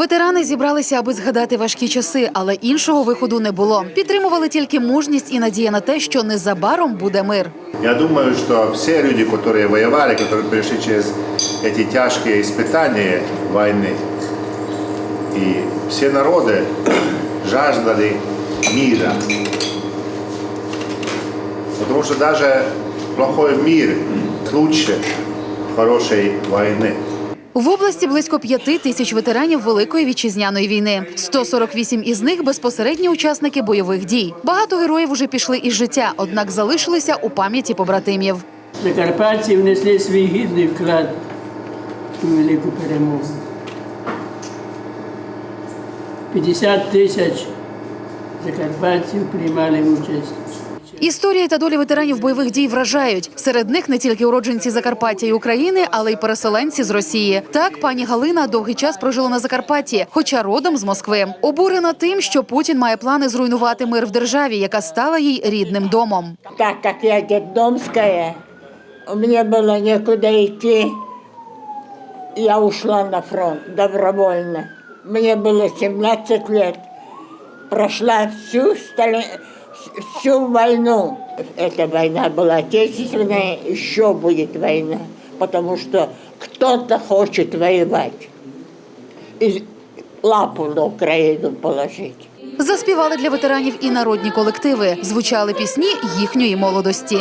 Ветерани зібралися, аби згадати важкі часи, але іншого виходу не було. Підтримували тільки мужність і надія на те, що незабаром буде мир. Я думаю, что все люди, которые воевали, которые прошли через эти тяжкие испытания войны, и все народы жаждали мира. Потому что даже плохой мир лучше хорошей войны. В області близько п'яти тисяч ветеранів Великої вітчизняної війни. 148 із них безпосередні учасники бойових дій. Багато героїв уже пішли із життя, однак залишилися у пам'яті побратимів. Закарпатці внесли свій гідний вклад у велику перемогу. 50 тисяч закарпатців приймали участь. Історії та долі ветеранів бойових дій вражають. Серед них не тільки уродженці Закарпаття і України, але й переселенці з Росії. Так, пані Галина довгий час прожила на Закарпатті, хоча родом з Москви. Обурена тим, що Путін має плани зруйнувати мир в державі, яка стала їй рідним домом. Так как я детдомская, у меня было некуда идти, я ушла на фронт добровольно. Мне было 17 лет. Прошла всю, стали... всю войну. Эта война была отечественная, еще будет война, потому что кто-то хочет воевать и лапу на Украину положить. Заспівали для ветеранів і народні колективи, звучали пісні їхньої молодості.